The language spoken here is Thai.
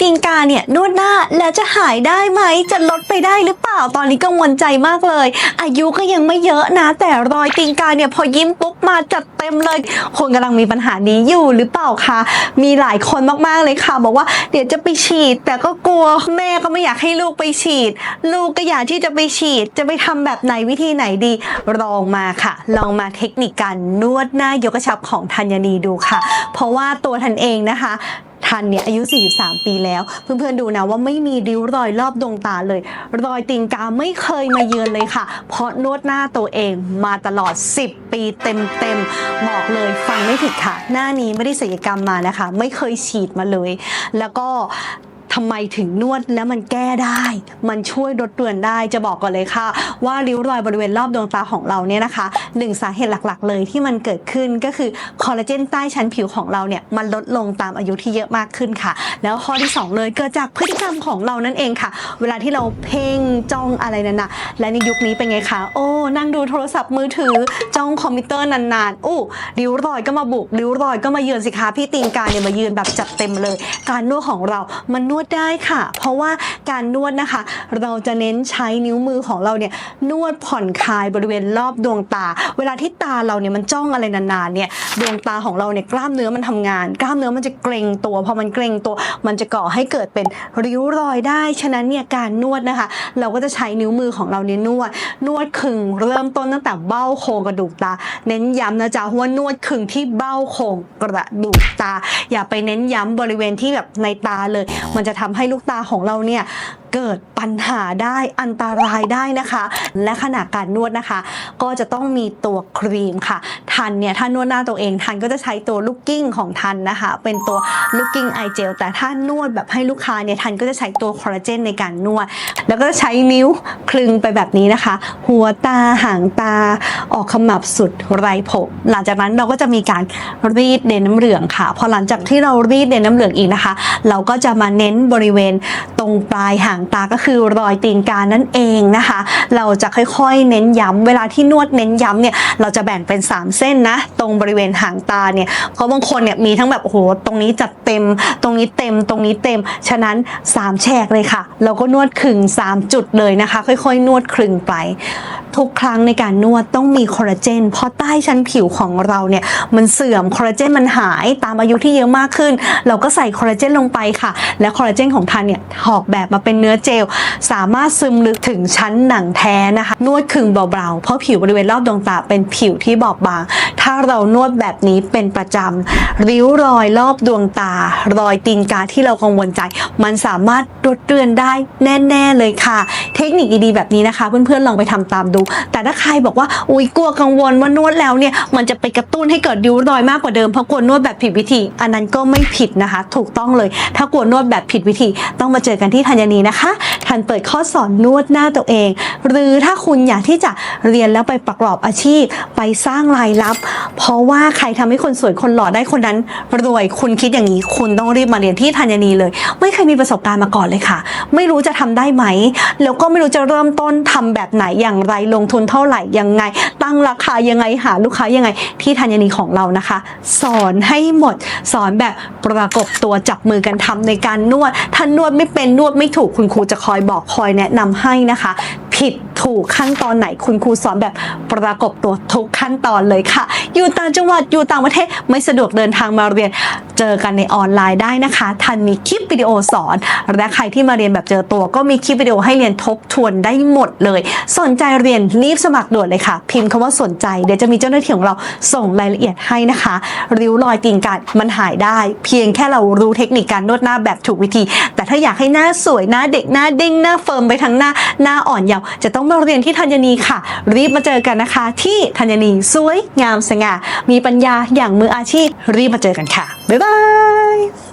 ตีนกาเนี่ยนวดหน้าแล้วจะหายได้ไหมจะลดไปได้หรือเปล่าตอนนี้กังวลใจมากเลย อายุก็ยังไม่เยอะนะ แต่รอยตีนกาเนี่ยพอยิ้มปุ๊บมาจัดเต็มเลยคนกำลังมีปัญหานี้อยู่หรือเปล่าคะมีหลายคนมากๆเลยค่ะ บอกว่าเดี๋ยวจะไปฉีด แต่ก็กลัวแม่ก็ไม่อยากให้ลูกไปฉีด ลูกก็อยากที่จะไปฉีด จะไปทำแบบไหนวิธีไหนดีลองมาค่ะ ลองมาเทคนิคการนวดหน้ายกกระชับของธัญนีดูค่ะ เพราะว่าตัวทันเองนะคะ ทันเนี่ยอายุ 43 ปีแล้ว เพื่อนๆดูนะว่าไม่มีริ้วรอยรอบดวงตาเลย รอยตีนกาไม่เคยมาเยือนเลยค่ะ เพราะนวดหน้าตัวเองมาตลอด 10 ปีเต็มๆบอกเลยฟังไม่ผิดค่ะ หน้านี้ไม่ได้ศัลยกรรมมานะคะ ไม่เคยฉีดมาเลย แล้วก็ ทำไมถึงนวดแล้วมันแก้ได้ มันช่วยลดเลือนได้จะบอกก่อนเลยค่ะ ว่าริ้วรอยบริเวณรอบดวงตาของเราเนี่ยนะคะหนึ่งสาเหตุหลักๆ เลยที่มันเกิดขึ้นก็คือคอลลาเจนใต้ชั้นผิวของเราเนี่ยมันลดลงตามอายุที่เยอะมากขึ้นค่ะ แล้วข้อที่สองเลยเกิดจากพฤติกรรมของเรานั่นเองค่ะ เวลาที่เราเพ่งจ้องอะไรนั่นนะและในยุคนี้เป็นไงคะโอ้นั่งดูโทรศัพท์มือถือจ้องคอมพิวเตอร์นานๆอู้ริ้วรอยก็มาบุกริ้วรอยก็มาเยือนสิคะพี่ตีนกาเนี่ยมายืนแบบจัดเต็มเลย การนวดของเรามันนวดได้ค่ะ เพราะว่าการนวดนะคะ เราจะเน้นใช้นิ้วมือของเราเนี่ยนวดผ่อนคลายบริเวณรอบดวงตา เวลาที่ตาเราเนี่ยมันจ้องอะไรนานๆเนี่ยดวงตาของเราเนี่ยกล้ามเนื้อมันทำงาน กล้ามเนื้อมันจะเกร็งตัวพอมันเกร็งตัว มันจะก่อให้เกิดเป็นริ้วรอยได้ ฉะนั้นเนี่ยการนวดนะคะ เราก็จะใช้นิ้วมือของเราเนี่ยนวด นวดขึงเริ่มต้นตั้งแต่เบ้าโครงกระดูกตา เน้นย้ำนะจ๊ะว่านวดขึงที่เบ้าโครงกระดูกตา อย่าไปเน้นย้ำบริเวณที่แบบในตาเลย มันจะทำให้ลูกตาของเราเนี่ยเกิดปัญหาได้อันตรายได้นะคะ และขณะการนวดนะคะ ก็จะต้องมีตัวครีมค่ะ ทันเนี่ยถ้านวดหน้าตัวเองทันก็จะใช้ตัวลูกกิ้งของทันนะคะ เป็นตัวลูกกิ้งไอเจลแต่ถ้านวดแบบให้ลูกค้าเนี่ยทันก็จะใช้ตัวคอลลาเจนในการนวด แล้วก็ใช้นิ้วคลึงไปแบบนี้นะคะ หัวตาหางตาออกขมับสุดไรผมหลังจากนั้นเราก็จะมีการรีดเดนน้ำเหลืองค่ะ พอหลังจากที่เรารีดเดนน้ำเหลืองอีกนะคะ เราก็จะมาเน้นบริเวณตรงปลายหางางตาก็คือรอยตีนกานั่นเองนะคะ เราจะค่อยๆเน้นย้ำเวลาที่นวดเน้นย้ำเนี่ยเราจะแบ่งเป็น 3 เส้นนะ ตรงบริเวณหางตาเนี่ยเพราะบางคนเนี่ยมีทั้งแบบโอ้โหตรงนี้จัดเต็ม ตรงนี้เต็มตรงนี้เต็ม ฉะนั้น 3 แฉกเลยค่ะ เราก็นวดขึง 3 จุดเลยนะคะ ค่อยๆ นวดคลึงไป ทุกครั้งในการนวดต้องมีคอลลาเจนเพราะใต้ชั้นผิวของเราเนี่ยมันเสื่อมคอลลาเจนมันหายตามอายุที่เยอะมากขึ้น เราก็ใส่คอลลาเจนลงไปค่ะ และคอลลาเจนของทันเนี่ยออกแบบมาเป็นเนื้อเจล สามารถซึมลึกถึงชั้นหนังแท้นะคะ นวดขึงเบาๆ เพราะผิวบริเวณรอบดวงตาเป็นผิวที่บอบบาง ถ้าเรานวดแบบนี้เป็นประจำ ริ้วรอยรอบดวงตา รอยตีนกาที่เรากังวลใจ มันสามารถลดเลือนได้แน่ๆเลยค่ะ เทคนิคดีๆแบบนี้นะคะ เพื่อนๆลองไปทำตามดู แต่ถ้าใครบอกว่าอุ้ยกลัวกังวลว่านวดแล้วเนี่ยมันจะไปกระตุ้นให้เกิดริ้วรอยมากกว่าเดิมเพราะกลัวนวดแบบผิดวิธี อันนั้นก็ไม่ผิดนะคะ ถูกต้องเลย ถ้ากลัวนวดแบบผิดวิธี ต้องมาเจอกันที่ธัญนีนะคะทันเปิดข้อสอนนวดหน้าตัวเอง หรือถ้าคุณอยากที่จะเรียนแล้วไปประกอบอาชีพ ไปสร้างรายรับ เพราะว่าใครทำให้คนสวยคนหล่อได้คนนั้น รวยคุณคิดอย่างนี้ คุณต้องรีบมาเรียนที่ธัญนีเลย ไม่เคยมีประสบการณ์มาก่อนเลยค่ะ ไม่รู้จะทำได้ไหม แล้วก็ไม่รู้จะเริ่มต้นทำแบบไหนอย่างไรลงทุนเท่าไหร่ยังไง ตั้งราคายังไงหาลูกค้ายังไง ที่ธัญนีของเรานะคะ สอนให้หมด สอนแบบประกบตัวจับมือกันทำในการนวดถ้านวดไม่เป็นนวดไม่ถูกคุณครูจะคอยบอกคอยแนะนำให้นะคะ ผิดถูกขั้นตอนไหนคุณครูสอนแบบประกบตัวทุกขั้นตอนเลยค่ะ อยู่ต่างจังหวัดอยู่ต่างประเทศไม่สะดวกเดินทางมาเรียน เจอกันในออนไลน์ได้นะคะ ทันมีคลิปวิดีโอสอน และใครที่มาเรียนแบบเจอตัว ก็มีคลิปวิดีโอให้เรียนทบทวนได้หมดเลย สนใจเรียนรีบสมัครด่วนเลยค่ะ พิมพ์คำว่าสนใจเดี๋ยวจะมีเจ้าหน้าที่ของเราส่งรายละเอียดให้นะคะ ริ้วรอยตีนกาดมันหายได้ เพียงแค่เรารู้เทคนิคการนวดหน้าแบบถูกวิธี แต่ถ้าอยากให้หน้าสวยหน้าเด็กหน้าเด้งหน้าเฟิร์มไปทั้งหน้าหน้าอ่อนเยาว์จะต้องมาเรียนที่ธัญนีค่ะ รีบมาเจอกันนะคะ ที่ธัญนีสวยงามสง่ามีปัญญาอย่างมืออาชีพรีบมาเจอกันค่ะบ๊ายบาย Bye.